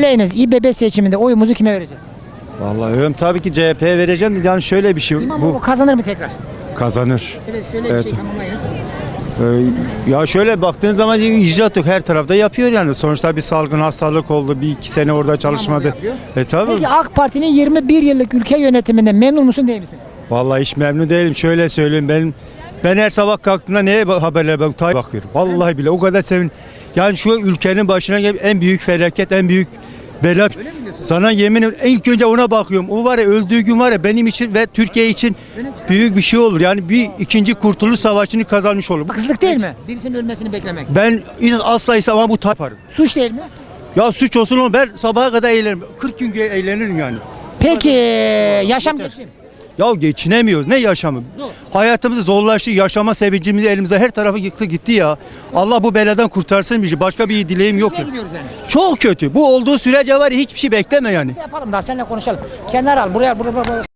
Söyleyiniz İBB seçiminde oyumuzu kime vereceğiz? Vallahi övüm tabii ki CHP'ye vereceğim. Yani şöyle bir şey İmamoğlu bu kazanır mı tekrar? kazanır. Evet şöyle Evet. bir şey tamamlayınız. Ee, ya şöyle baktığın zaman icraat yok her tarafta yapıyor yani. Sonuçta bir salgın hastalık oldu. Bir iki sene orada çalışmadı. yapıyor. E tabii. Peki AK Parti'nin 21 yıllık ülke yönetiminde memnun musun değil misin? Vallahi hiç memnun değilim. Şöyle söyleyeyim ben ben her sabah kalktığımda neye ba- haberlere bakıyorum? Tayyip bakıyorum. Vallahi bile o kadar sevin. Yani şu ülkenin başına gelen en büyük felaket, en büyük bela. Sana yemin ederim ilk önce ona bakıyorum. O var ya öldüğü gün var ya benim için ve Türkiye için büyük bir şey olur. Yani bir ikinci kurtuluş savaşını kazanmış olur. Haksızlık değil mi? Birisinin ölmesini beklemek. Ben asla istemem bu yaparım. Suç değil mi? Ya suç olsun ama ben sabaha kadar eğlenirim. 40 gün eğlenirim yani. Peki yaşam geçim. Ya geçinemiyoruz. Ne yaşamı? Zor. Hayatımızı zorlaştı. Yaşama sevincimizi elimize her tarafa yıktı gitti ya. Allah bu beladan kurtarsın bizi. Başka bir dileğim yok. Yani? Çok kötü. Bu olduğu sürece var ya hiçbir şey bekleme yani. Yapalım daha seninle konuşalım. Kenar al buraya buraya buraya.